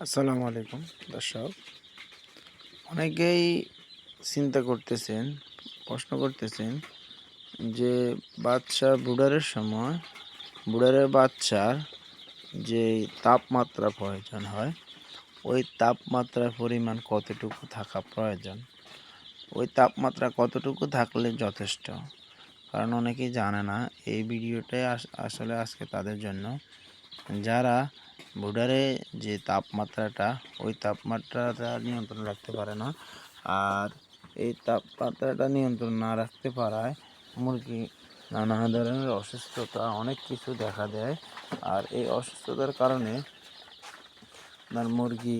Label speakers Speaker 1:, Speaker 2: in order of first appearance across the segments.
Speaker 1: আসসালামু আলাইকুম, দর্শক। অনেকেই চিন্তা করতেছেন, প্রশ্ন করতেছেন যে বাচ্চা বুডারের সময়, বুডারের বাচ্চার যে তাপমাত্রা প্রয়োজন হয়, ওই তাপমাত্রার পরিমাণ কতটুকু থাকা প্রয়োজন? ওই তাপমাত্রা কতটুকু থাকলে যথেষ্ট? কারণ অনেকেই জানে না, এই ভিডিওটাই আস- আসলে আজকে তাদের জন্য। যারা বুডারে যে তাপমাত্রাটা, ওই তাপমাত্রাটা নিয়ন্ত্রণ রাখতে পারে না। আর এই তাপমাত্রাটা নিয়ন্ত্রণ না রাখতে পারায় মুরগি নানা ধরনের অসুস্থতা, অনেক কিছু দেখা দেয়। আর এই অসুস্থতার কারণে আপনার মুরগি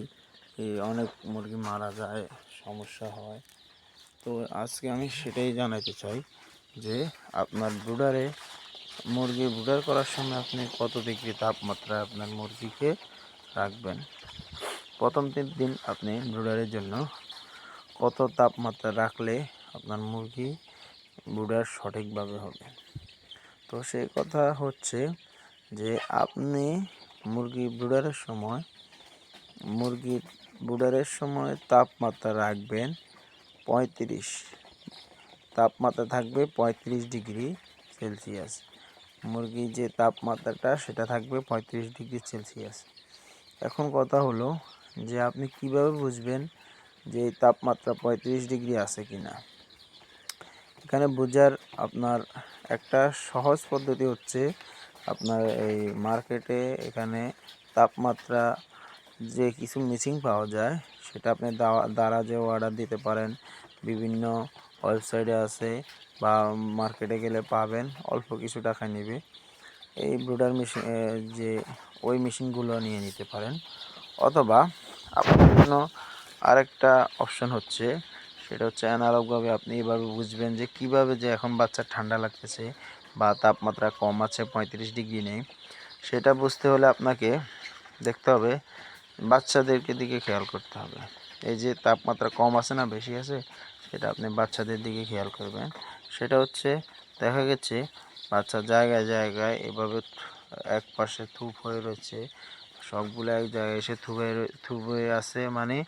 Speaker 1: অনেক মুরগি মারা যায়, সমস্যা হয়। তো আজকে আমি সেটাই জানাতে চাই যে আপনার ব্রুডারে মুরগি ব্রুডার করার সময় আপনি কত ডিগ্রি তাপমাত্রা আপনার মুরগিকে রাখবেন? প্রথম তিন দিন আপনি ব্রুডারের জন্য কত তাপমাত্রা রাখলে আপনার মুরগি ব্রুডার সঠিকভাবে হবে? তো সেই কথা হচ্ছে যে আপনি মুরগি ব্রুডারের সময় মুরগির ব্রুডারের সময় তাপমাত্রা রাখবেন পঁয়ত্রিশ, তাপমাত্রা থাকবে পঁয়ত্রিশ ডিগ্রি সেলসিয়াস। মুরগির যে তাপমাত্রাটা সেটা থাকবে পঁয়ত্রিশ ডিগ্রি সেলসিয়াস। এখন কথা হলো যে আপনি কীভাবে বুঝবেন যে তাপমাত্রা পঁয়ত্রিশ ডিগ্রি আছে কি না এখানে বোঝার আপনার একটা সহজ পদ্ধতি হচ্ছে আপনার এই মার্কেটে এখানে তাপমাত্রা যে কিছু মেশিন পাওয়া যায় সেটা আপনি দাওয়া- যে অর্ডার দিতে পারেন। বিভিন্ন ওয়েবসাইটে আছে বা মার্কেটে গেলে পাবেন, অল্প কিছু টাকা নেবে। এই ব্রুডার মেশিন যে, ওই মেশিনগুলো নিয়ে নিতে পারেন। অথবা আপনার জন্য আরেকটা অপশন হচ্ছে, সেটা হচ্ছে অ্যানালগভাবে আপনি এভাবে বুঝবেন যে কীভাবে যে এখন বাচ্চার ঠান্ডা লাগতেছে বা তাপমাত্রা কম আছে, পঁয়ত্রিশ ডিগ্রি নেই, সেটা বুঝতে হলে আপনাকে দেখতে হবে, বাচ্চাদেরকে দিকে খেয়াল করতে হবে। এই যে তাপমাত্রা কম আছে না, বেশি আছে সেটা আপনি বাচ্চাদের দিকে খেয়াল করবেন। সেটা হচ্ছে দেখা গেছে বাচ্চা জায়গায় জায়গায় এভাবে এক পাশে থুপ হয়ে রয়েছে। সবগুলো এক জায়গায় এসে থুপ রয়ে- থুপ হয়ে আছে মানে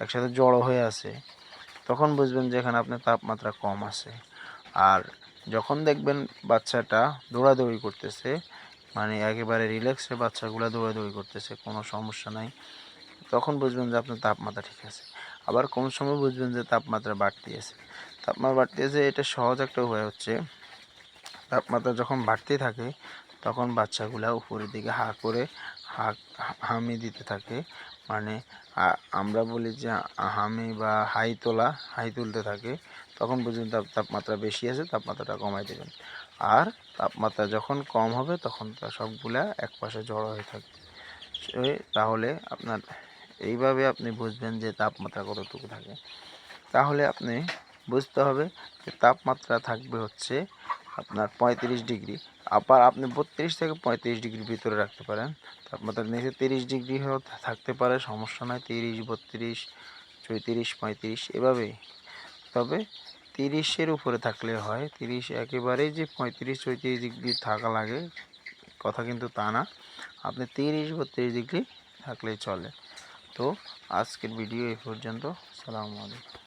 Speaker 1: একসাথে জড়ো হয়ে আছে। তখন বুঝবেন যে এখানে আপনার তাপমাত্রা কম আছে। আর যখন দেখবেন বাচ্চাটা দৌড়াদৌড়ি করতেছে মানে একেবারে রিল্যাক্সে বাচ্চাগুলো দৌড়াদৌড়ি করতেছে, কোনো সমস্যা নাই। তখন বুঝবেন যে আপনার তাপমাত্রা ঠিক আছে। আবার কোন সময় বুঝবেন যে তাপমাত্রা বাড়তি আছে। তাপমাত্রা বাড়তি আছে, এটা সহজ একটা উপায় হচ্ছে, তাপমাত্রা যখন বাড়তে থাকে, তখন বাচ্চাগুলা উপরের দিকে হা করে হা, হামি দিতে থাকে। মানে আমরা বলি যে হামি বা হাই তোলা, হাই তুলতে থাকে, তখন বুঝবেন তাপ, তাপমাত্রা বেশি আছে, তাপমাত্রাটা কমাই দেবেন। আর তাপমাত্রা যখন কম হবে, তখন তা সবগুলা এক পাশে জড়ো হয়ে থাকবে সে- তাহলে আপনার এইভাবে আপনি বুঝবেন যে তাপমাত্রা কতটুকু থাকে। তাহলে আপনি বুঝতে হবে যে তাপমাত্রা থাকবে হচ্ছে আপনার পঁয়ত্রিশ ডিগ্রি। আবার আপনি বত্রিশ থেকে পঁয়ত্রিশ ডিগ্রির ভিতরে রাখতে পারেন। তাপমাত্রা নিচে তিরিশ ডিগ্রি হয়েও থাকতে পারে, সমস্যা নয় তিরিশ, বত্রিশ, চৌত্রিশ, পঁয়ত্রিশ, এভাবেই। তবে তিরিশের উপরে থাকলে হয়। তিরিশ একেবারেই যে পঁয়ত্রিশ, চৌত্রিশ ডিগ্রি থাকা লাগে, কথা কিন্তু তা না। আপনি তিরিশ, বত্রিশ ডিগ্রি থাকলেই চলে। তো আজকের ভিডিও এই পর্যন্ত সালামু আলাইকুম